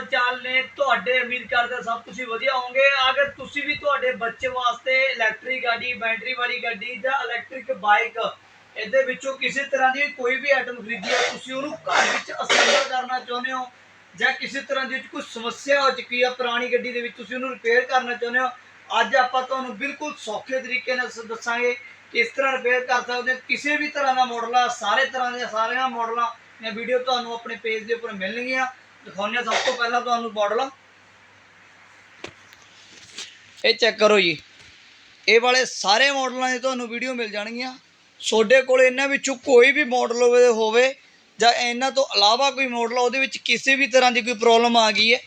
ਹਾਲ ਚਾਲ ਨੇ, ਤੁਹਾਡੇ ਉਮੀਦ ਕਰਦੇ ਸਭ ਤੁਸੀਂ ਵਧੀਆ ਹੋਵੋਗੇ ਅਗਰ ਤੁਸੀਂ ਵੀ ਤੁਹਾਡੇ ਬੱਚੇ ਵਾਸਤੇ ਇਲੈਕਟ੍ਰਿਕ ਗੱਡੀ ਬੈਟਰੀ ਵਾਲੀ ਗੱਡੀ ਜਾਂ ਇਲੈਕਟ੍ਰਿਕ ਬਾਈਕ ਇਹਦੇ ਵਿੱਚੋਂ ਕਿਸੇ ਤਰ੍ਹਾਂ ਦੀ ਕੋਈ ਵੀ ਆਈਟਮ ਖਰੀਦੀ ਹੈ, ਤੁਸੀਂ ਉਹਨੂੰ ਘਰ ਵਿੱਚ ਅਸੈਂਬਲ ਕਰਨਾ ਚਾਹੁੰਦੇ ਹੋ ਜਾਂ ਕਿਸੇ ਤਰ੍ਹਾਂ ਦੀ ਕੋਈ ਸਮੱਸਿਆ ਹੋ ਚੁੱਕੀ ਹੈ ਪੁਰਾਣੀ ਗੱਡੀ ਦੇ ਵਿੱਚ, ਤੁਸੀਂ ਉਹਨੂੰ ਰਿਪੇਅਰ ਕਰਨਾ ਚਾਹੁੰਦੇ ਹੋ। ਅੱਜ ਆਪਾਂ ਤੁਹਾਨੂੰ ਬਿਲਕੁਲ ਸੌਖੇ ਤਰੀਕੇ ਨਾਲ ਸ- ਦੱਸਾਂਗੇ ਕਿਸ ਤਰ੍ਹਾਂ ਰਿਪੇਅਰ ਕਰ ਸਕਦੇ ਕਿਸੇ ਵੀ ਤਰ੍ਹਾਂ ਦਾ ਮਾਡਲ ਆ, ਸਾਰੇ ਤਰ੍ਹਾਂ ਦੇ ਸਾਰਿਆਂ ਮਾਡਲਾਂ ਦੀਆਂ ਵੀਡੀਓ ਤੁਹਾਨੂੰ ਆਪਣੇ ਪੇਜ ਦੇ ਉੱਪਰ ਮਿਲਣਗੀਆਂ। ਦਿਖਾਉਂਦੇ ਹਾਂ ਸਭ ਤੋਂ ਪਹਿਲਾਂ ਤੁਹਾਨੂੰ ਮਾਡਲ ਇਹ ਚੈੱਕ ਕਰੋ ਜੀ। ਇਹ ਵਾਲੇ ਸਾਰੇ ਮਾਡਲਾਂ ਦੀ ਤੁਹਾਨੂੰ ਵੀਡੀਓ ਮਿਲ ਜਾਣਗੀਆਂ। ਤੁਹਾਡੇ ਕੋਲ ਇਹਨਾਂ ਵਿੱਚੋਂ ਕੋਈ ਵੀ ਮਾਡਲ ਹੋਵੇ ਜਾਂ ਇਹਨਾਂ ਤੋਂ ਇਲਾਵਾ ਕੋਈ ਮਾਡਲ ਉਹਦੇ ਵਿੱਚ ਕਿਸੇ ਵੀ ਤਰ੍ਹਾਂ ਦੀ ਕੋਈ ਪ੍ਰੋਬਲਮ ਆ ਗਈ ਹੈ।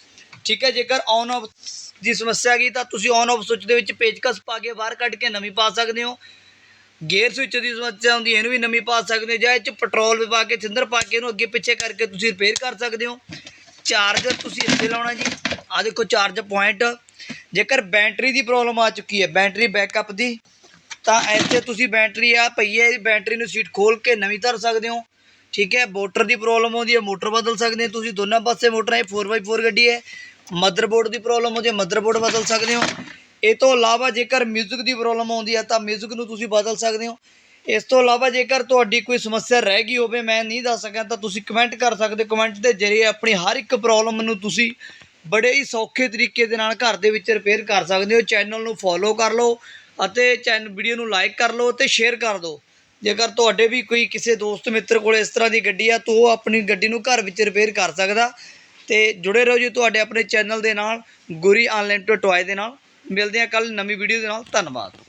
ਠੀਕ ਹੈ, ਜੇਕਰ ਔਨ ਆਫ ਦੀ ਸਮੱਸਿਆ ਆ ਗਈ ਤਾਂ ਤੁਸੀਂ ਔਨ ਆਫ ਸੁੱਚ ਦੇ ਵਿੱਚ ਪੇਚਕਸ ਪਾ ਕੇ ਬਾਹਰ ਕੱਢ ਕੇ ਨਵੀਂ ਪਾ ਸਕਦੇ ਹੋ। ਗੇਅਰ ਸਵਿੱਚ ਦੀ ਸਮੱਸਿਆ ਹੁੰਦੀ ਹੈ, ਇਹਨੂੰ ਵੀ ਨਵੀਂ ਪਾ ਸਕਦੇ ਹੋ, ਜਾਂ ਇਹ ਚ ਪੈਟਰੋਲ ਪਾ ਕੇ ਥਿੰਦਰ ਪਾ ਕੇ ਇਹਨੂੰ ਅੱਗੇ ਪਿੱਛੇ ਕਰਕੇ ਤੁਸੀਂ ਰਿਪੇਅਰ ਕਰ ਸਕਦੇ ਹੋ। ਚਾਰਜਰ ਤੁਸੀਂ ਇੱਥੇ ਲਾਉਣਾ ਜੀ ਆ ਦੇਖੋ ਚਾਰਜ ਪੁਆਇੰਟ ਜੇਕਰ ਬੈਟਰੀ ਦੀ ਪ੍ਰੋਬਲਮ ਆ ਚੁੱਕੀ ਹੈ ਬੈਟਰੀ ਬੈਕਅਪ ਦੀ ਤਾਂ ਇੱਥੇ ਤੁਸੀਂ ਬੈਟਰੀ ਆ ਪਈ ਹੈ ਇਹ ਬੈਟਰੀ ਨੂੰ ਸੀਟ ਖੋਲ ਕੇ ਨਵੀਂ ਧਰ ਸਕਦੇ ਹੋ ਠੀਕ ਹੈ ਮੋਟਰ ਦੀ ਪ੍ਰੋਬਲਮ ਆਉਂਦੀ ਹੈ ਮੋਟਰ ਬਦਲ ਸਕਦੇ ਹੋ ਤੁਸੀਂ ਦੋਨਾਂ ਪਾਸੇ ਮੋਟਰ ਹੈ 4x4 ਗੱਡੀ ਹੈ ਮਦਰਬੋਰਡ ਦੀ ਪ੍ਰੋਬਲਮ ਆਉਂਦੀ ਹੈ ਮਦਰਬੋਰਡ ਬਦਲ ਸਕਦੇ ਹੋ ਇਹ ਤੋਂ ਇਲਾਵਾ ਜੇਕਰ 뮤직 ਦੀ ਪ੍ਰੋਬਲਮ ਆਉਂਦੀ ਹੈ ਤਾਂ 뮤직 ਨੂੰ ਤੁਸੀਂ ਬਦਲ ਸਕਦੇ ਹੋ ਇਸ ਤੋਂ ਇਲਾਵਾ ਜੇਕਰ ਤੁਹਾਡੀ ਕੋਈ ਸਮੱਸਿਆ ਰਹਿ ਗਈ ਹੋਵੇ, ਮੈਂ ਨਹੀਂ ਦੱਸ ਸਕਿਆ, ਤਾਂ ਤੁਸੀਂ ਕਮੈਂਟ ਕਰ ਸਕਦੇ ਕਮੈਂਟ ਦੇ ਜ਼ਰੀਏ ਆਪਣੀ ਹਰ ਇੱਕ ਪ੍ਰੋਬਲਮ ਨੂੰ ਤੁਸੀਂ ਬੜੇ ਹੀ ਸੌਖੇ ਤਰੀਕੇ ਦੇ ਨਾਲ ਘਰ ਦੇ ਵਿੱਚ ਰਿਪੇਅਰ ਕਰ ਸਕਦੇ ਹੋ। ਚੈਨਲ ਨੂੰ ਫੋਲੋ ਕਰ ਲਓ ਅਤੇ ਚੈਨਲ ਵੀਡੀਓ ਨੂੰ ਲਾਈਕ ਕਰ ਲਓ ਅਤੇ ਸ਼ੇਅਰ ਕਰ ਦਿਓ। ਜੇਕਰ ਤੁਹਾਡੇ ਵੀ ਕੋਈ ਕਿਸੇ ਦੋਸਤ ਮਿੱਤਰ ਕੋਲ ਇਸ ਤਰ੍ਹਾਂ ਦੀ ਗੱਡੀ ਆ, ਤਾਂ ਉਹ ਆਪਣੀ ਗੱਡੀ ਨੂੰ ਘਰ ਵਿੱਚ ਰਿਪੇਅਰ ਕਰ ਸਕਦਾ। ਤੇ ਜੁੜੇ ਰਹੋ ਜੀ ਤੁਹਾਡੇ ਆਪਣੇ ਚੈਨਲ ਦੇ ਨਾਲ, ਗੁਰੀ ਆਨਲਾਈਨ ਟੋਏ ਦੇ ਨਾਲ। ਮਿਲਦੇ ਹਾਂ ਕੱਲ ਨਵੀਂ ਵੀਡੀਓ ਦੇ ਨਾਲ। ਧੰਨਵਾਦ।